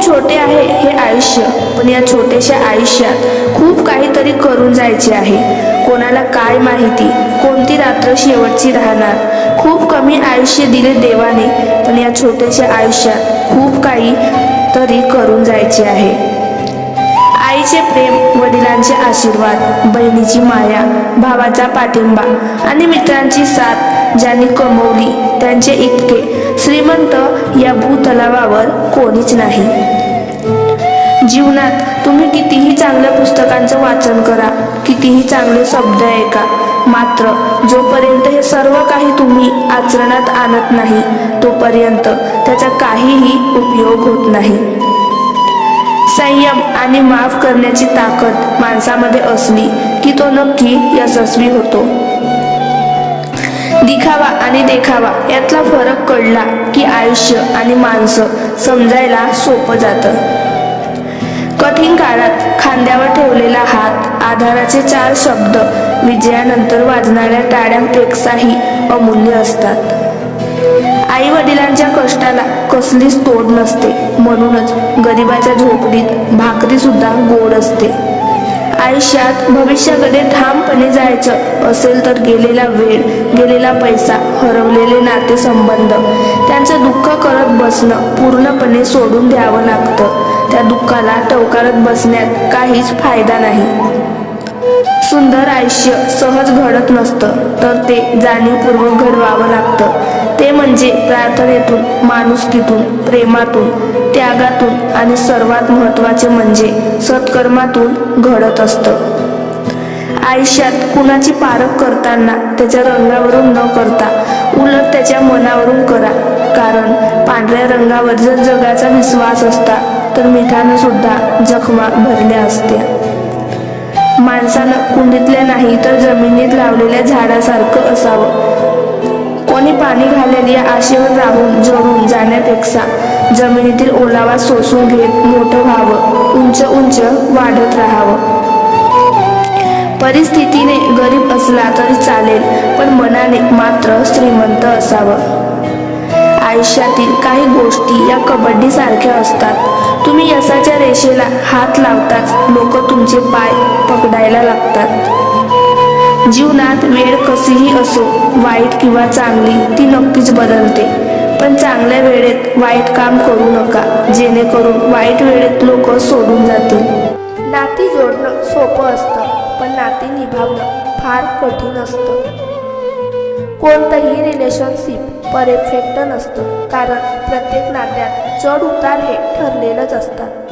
खूप छोटे आहे हे आयुष्य पण या छोट्याशा आयुष्यात खूप काहीतरी करून जायचे आहे. कोणाला काय माहिती कोणती रात्र शेवटची राहणार? खूप कमी आयुष्य दिले देवाने पण या छोट्याशा आयुष्यात खूप काही तरी करून जायचे आहे. आईचे प्रेम वडिलांचे आशीर्वाद बहिणीची माया भावाचा पाठिंबा आणि मित्रांची साथ ज्यांनी कमवली त्यांचे इतके श्रीमंत या भूतलावावर कोणीच नाही. जीवनात तुम्ही कितीही चांगल्या पुस्तकांचं वाचन करा कितीही चांगले शब्द ऐका मात्र जोपर्यंत हे सर्व काही तुम्ही आचरणात आणत नाही तोपर्यंत त्याचा काहीही उपयोग होत नाही. संयम आणि माफ करण्याची ताकद माणसामध्ये असली की तो नक्की यशस्वी होतो. दिखावा आणि देखावा यातला फरक कळला की आयुष्य आणि माणसं समजायला सोपं जातं. कठीण काळात खांद्यावर ठेवलेला हात आधाराचे चार शब्द विजयानंतर वाजणाऱ्या टाळ्यांपेक्षाही अमूल्य असतात. आई वडिलांच्या कष्टाला कसलीच तोड नसते म्हणूनच गरिबाच्या झोपडीत भाकरी सुद्धा गोड असते. आयुष्यात भविष्याकडे ठामपणे जायचं असेल तर गेलेला वेळ गेलेला पैसा हरवलेले नातेसंबंध त्यांचं दुःख करत बसणं पूर्णपणे सोडून द्यावं लागतं. त्या दुःखाला टवकारत बसण्यात काहीच फायदा नाही. सुंदर आयुष्य सहज घडत नसतं तर ते जाणीवपूर्वक घडवावं लागतं. ते म्हणजे प्रार्थनेतून माणुसकीतून प्रेमातून त्यागातून आणि सर्वात महत्त्वाचे म्हणजे सत्कर्मातून घडत असतं. आयुष्यात कुणाची पारख करताना त्याच्या रंगावरून न करता उलट त्याच्या मनावरून करा. कारण पांढऱ्या रंगावर जर जगाचा विश्वास असता तर मिठानं सुद्धा जखमा भरल्या असत्या. माणसानं कुंडीतल्या नाही तर जमिनीत लावलेल्या झाडासारखं असावं. कोणी पाणी घालेल या आशेवर राहून जळून जाण्यापेक्षा जमिनीतील ओलावा सोसून घेत मोठं व्हावं उंच उंच वाढत राहावं. परिस्थितीने गरीब असला तरी चालेल पण मनाने मात्र श्रीमंत असावं. आयुष्यातील काही गोष्टी या कबड्डी सारख्या असतात. तुम्ही यशाच्या रेषेला हात लावताच लोक तुमचे पाय पकडायला लागतात. जीवनात वेळ कशीही असो वाईट किंवा चांगली ती नक्कीच बदलते. पण चांगल्या वेळेत वाईट काम करू नका. जेणेकरून वाईट वेळेत लोक सोडून जातील. नाती जोडणं सोपं असतं पण नाती निभावणं फार कठीण असतं. कोणतंही रिलेशनशिप परफेक्ट नसतं कारण प्रत्येक नात्यात चढ उतार हे ठरलेलंच असतात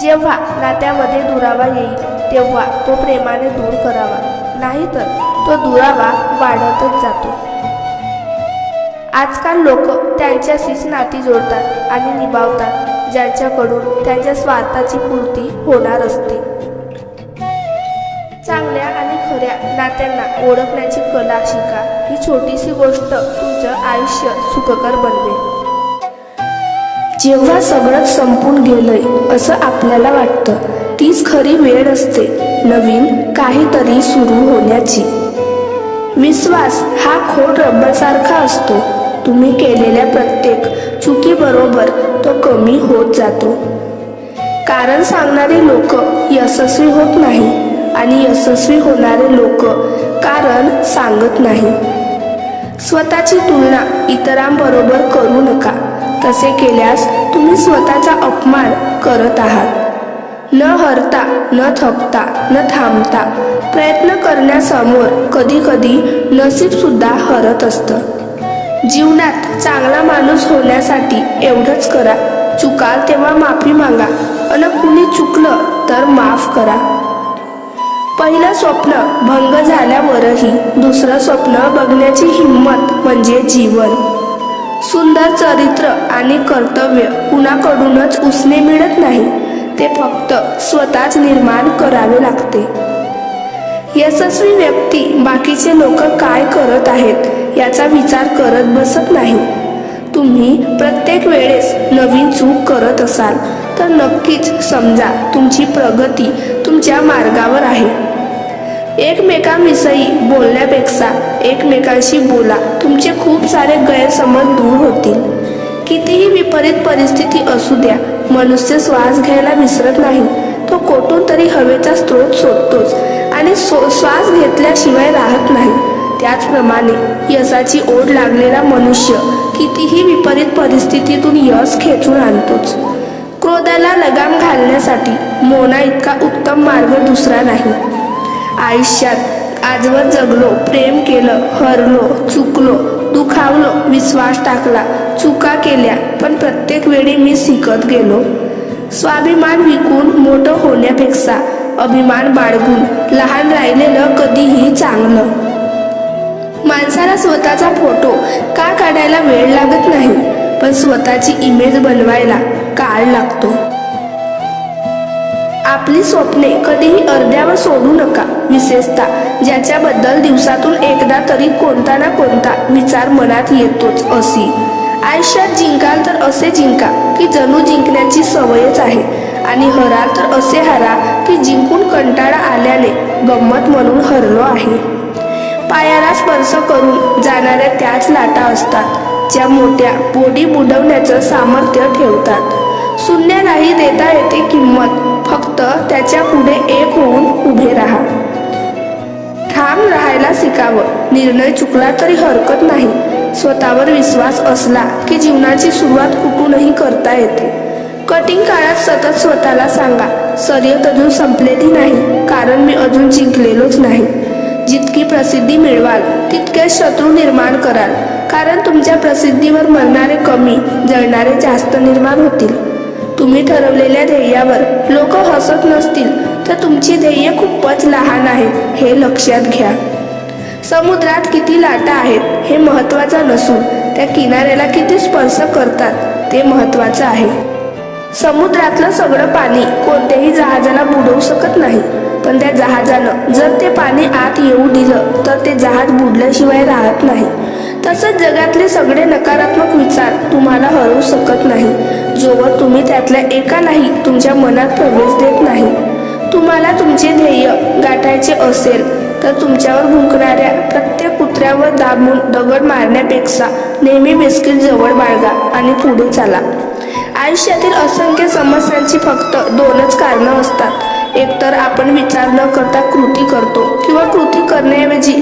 जेव्हा नात्यामध्ये दुरावा येईल तेव्हा तो प्रेमाने दूर करावा. नाहीतर तो दुरावा वाढतच जातो. आजकाल लोक त्यांच्याशीच नाती जोडतात आणि निभावतात ज्यांच्याकडून त्यांच्या स्वार्थाची पूर्ती होणार असते. चांगल्या आणि खऱ्या नात्यांना ओळखण्याची कला शिका ही छोटीशी गोष्ट तुझं आयुष्य सुखकर बनवेल. जेव्हा सगळंच संपून गेलंय असं आपल्याला वाटतं तीच खरी वेळ असते नवीन काहीतरी सुरू होण्याची. विश्वास हा खोट रब्बासारखा असतो. तुम्ही केलेल्या प्रत्येक चुकीबरोबर तो कमी होत जातो. कारण सांगणारे लोक यशस्वी होत नाही आणि यशस्वी होणारे लोक कारण सांगत नाही. स्वतःची तुलना इतरांबरोबर करू नका. तसे केल्यास तुम्ही स्वतःचा अपमान करत आहात. न हरता न थकता न थांबता प्रयत्न करण्यासमोर कधी कधी नसीब सुद्धा हरत असतं. जीवनात चांगला माणूस होण्यासाठी एवढंच करा. चुकाल तेव्हा माफी मागा. अन कुणी चुकलं तर माफ करा. पहिलं स्वप्न भंग झाल्यावरही दुसरं स्वप्न बघण्याची हिंमत म्हणजे जीवन. सुंदर चरित्र आणि कर्तव्य कुणाकडूनच उसने मिळत नाही. ते फक्त स्वतःच निर्माण करावे लागते. यशस्वी व्यक्ती बाकीचे लोक काय करत आहेत? याचा विचार करत बसत नाही. तुम्ही प्रत्येक वेळेस नवीन चूक करत असाल तर नक्कीच समजा तुमची प्रगती तुमच्या मार्गावर आहे. एकमेकांविषयी बोलण्यापेक्षा एकमेकांशी बोला तुमचे खूप सारे गैरसमज दूर होतील. कितीही विपरीत परिस्थिती असू द्या मनुष्य श्वास घ्यायला विसरत नाही. तो कोठून तरी हवेचा स्रोत शोधतोच आणि सो- श्वास घेतल्याशिवाय राहत नाही. त्याचप्रमाणे यशाची ओढ लागलेला मनुष्य कितीही विपरीत परिस्थितीतून यश खेचून आणतोच. क्रोधाला लगाम घालण्यासाठी मोना इतका उत्तम मार्ग दुसरा नाही. आयुष्यात आजवर जगलो प्रेम केलं हरलो चुकलो दुखावलो विश्वास टाकला चुका केल्या पण प्रत्येक वेळी मी शिकत गेलो. स्वाभिमान विकून मोठं होण्यापेक्षा अभिमान बाळगून लहान राहिलेलं कधीही चांगलं. माणसाला स्वतःचा फोटो का काढायला वेळ लागत नाही पण स्वतःची इमेज बनवायला काळ लागतो. आपली स्वप्ने कधीही अर्ध्यावर सोडू नका विशेषतः ज्याच्याबद्दल दिवसातून एकदा तरी कोणता ना कोणता विचार मनात येतोच अशी. आयुष्यात जिंकाल तर असे जिंका की जणू जिंकण्याची सवयच आहे. आणि हराल तर असे हरा की जिंकून कंटाळा आल्याने गंमत म्हणून हरलो आहे. पायाला स्पर्श करून जाणाऱ्या त्याच लाटा असतात ज्या मोठ्या बोडी बुडवण्याचं सामर्थ्य ठेवतात. शून्यालाही देता येते किंमत फक्त त्याच्या पुढे एक होऊन उभे राहा. ठाम राहायला शिकावं. निर्णय चुकला तरी हरकत नाही. स्वतःवर विश्वास असला की जीवनाची सुरुवात कुठूनही करता येते. कठीण काळात सतत स्वतःला सांगा शर्यत अजून संपलेली नाही कारण मी अजून जिंकलेलोच नाही. जितकी प्रसिद्धी मिळवाल तितके शत्रू निर्माण कराल. कारण तुमच्या प्रसिद्धीवर मरणारे कमी जळणारे जास्त निर्माण होतील. तुम्ही ठरवलेल्या ध्येयावर लोक हसत नसतील तर तुमची ध्येय खूपच लहान आहेत हे लक्षात घ्या. समुद्रात किती लाटा आहेत हे महत्त्वाचं नसून त्या किनाऱ्याला किती स्पर्श करतात ते महत्त्वाचं आहे. समुद्रातलं सगळं पाणी कोणत्याही जहाजाला बुडवू शकत नाही. पण त्या जहाजानं जर ते पाणी आत येऊ दिलं तर ते जहाज बुडल्याशिवाय राहत नाही. तसंच जगातले सगळे नकारात्मक विचार तुम्हाला हरवू शकत नाही. जोवर तुम्ही त्यातल्या एकालाही तुमच्या मनात प्रवेश देत नाही. तुम्हाला तुमचे ध्येय गाठायचे असेल तर तुमच्यावर भुंकणाऱ्या प्रत्येक कुत्र्यावर दाबून दगड मारण्यापेक्षा नेहमी बिस्किट जवळ बाळगा आणि पुढे चाला. आयुष्यातील असंख्य समस्यांची फक्त दोनच कारणं असतात. एकतर आपण विचार न करता कृती करतो किंवा कृती करण्याऐवजी